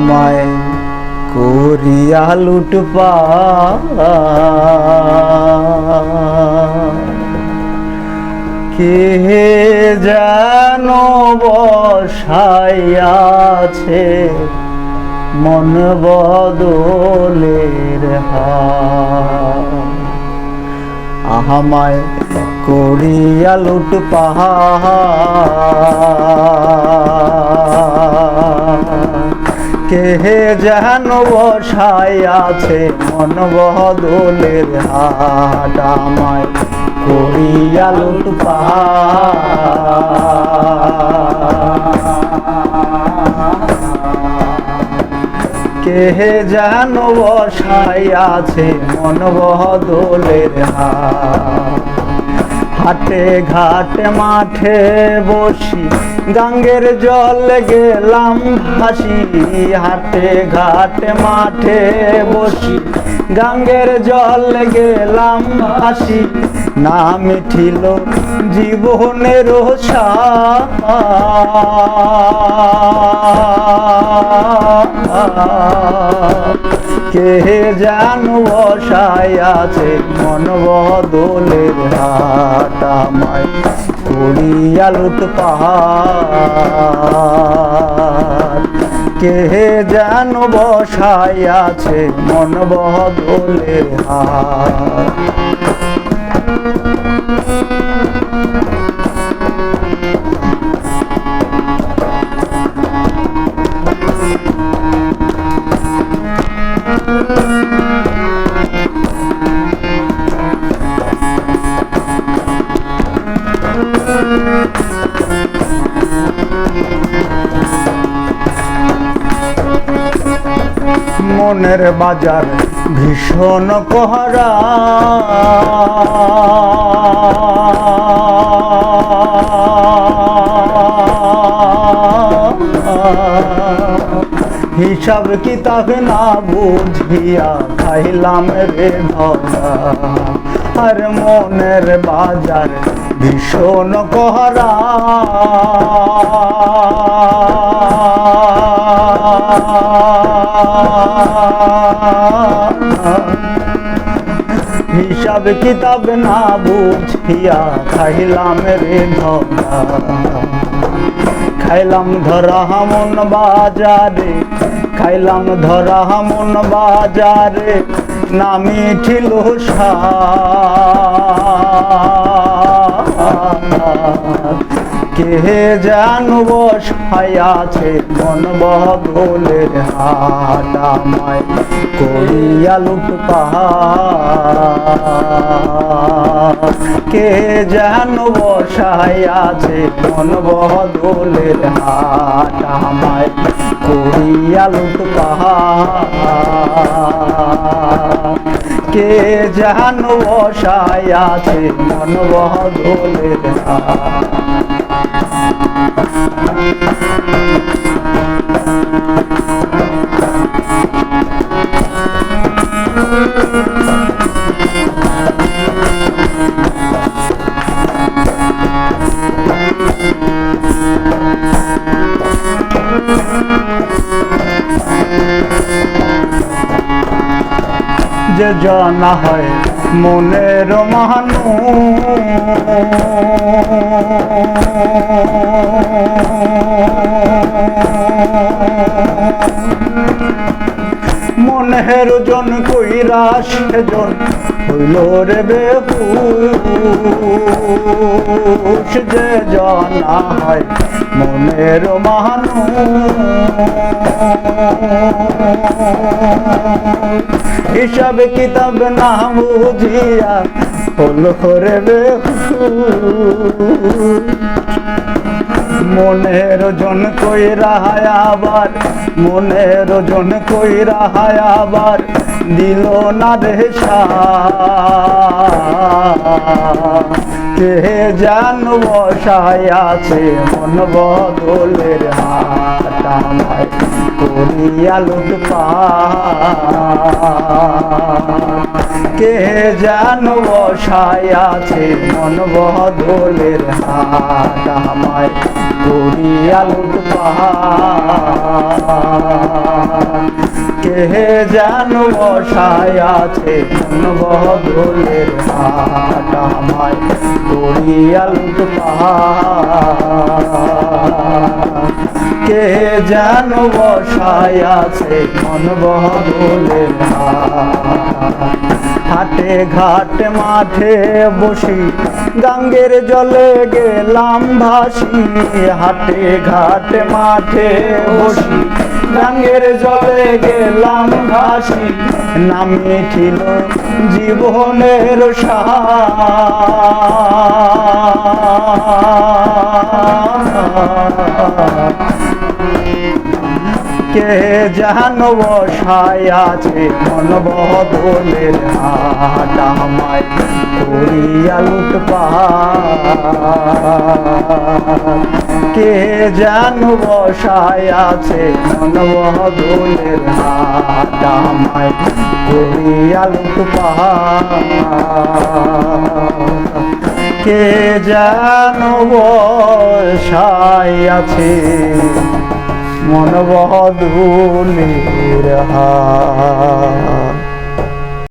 আমায় করিয়া লুটপা কে যেন বসাইয়াছে মন বদলের আহামায় করিয়া লুট কে যেন বসাই আছে মন বদলের হাট আমায় করিয়া লুট কে যেন বসাই আছে মন বদলের হাট হাটে ঘাটে মাঠে বসি, গাঙ্গের জল গেলাম ভাসি, হাটে ঘাটে মাঠে বসি, গাঙ্গের জল গেলাম ভাসি না মিঠিল জীবনের কে যেন বসাই আছে মন বদলের হাট আমায় করিয়া লুট পাহাড় কে যেন বসাই আছে মন বদলে হাট মনের বাজার ভীষণ কহরা হিসাব কিতাব না বুঝিয়া খাইলাম রে ধরা। আর মনের বাজার ভীষণ কহরা হিসাব কিতাব না বুঝিয়া খাইলাম রে ধরা। খাইলাম ধরা হামন বাজারে, খাইলাম ধরা হামন বাজারে, নামি ঠিল কে জান বসাই আছে? মন বদলের হাট আমায় করিয়া লুট কে যেন বসাই আছে? মন বদলের হাট আমায় করিয়া লুট কে যেন বসাই আছে? মন বদলের হাট যে জানা হয়। মনের মানু মনের জন কইরা সেজন হইল রে বেহুশ যে জানা হয় মনের মানু হিসাব কিতাব না বুঝিয়া হল করে মনের জন কই রাহায় আবার মনের জন কই আবার দিল না রে কে যেন বসায় আছে? মন বদলের আমায় করিয়া লুটপাট কে যেন বসায় আছে? মন বদলের হাট আমায় করিয়া লুটপাট কে যেন বসায় আছে? মন বদলের আমায় করিয়া কে যেন বসায় আছে মন হাট হাটে ঘাটে মাঠে বসি, গাঙ্গের জলে গেলাম ভাসি। হাটে ঘাটে মাঠে বসি গাঙ্গের জলে গেলাম ভাসি নামে ছিল জীবনের কে যেন বসায় আছে মন বদলের হাট আমায়। করিয়া লুটপাট কে যেন বসায় আছে মন বদলের হাট আমায় করিয়া কে যেন বসায় আছে মন বদুলের হাত?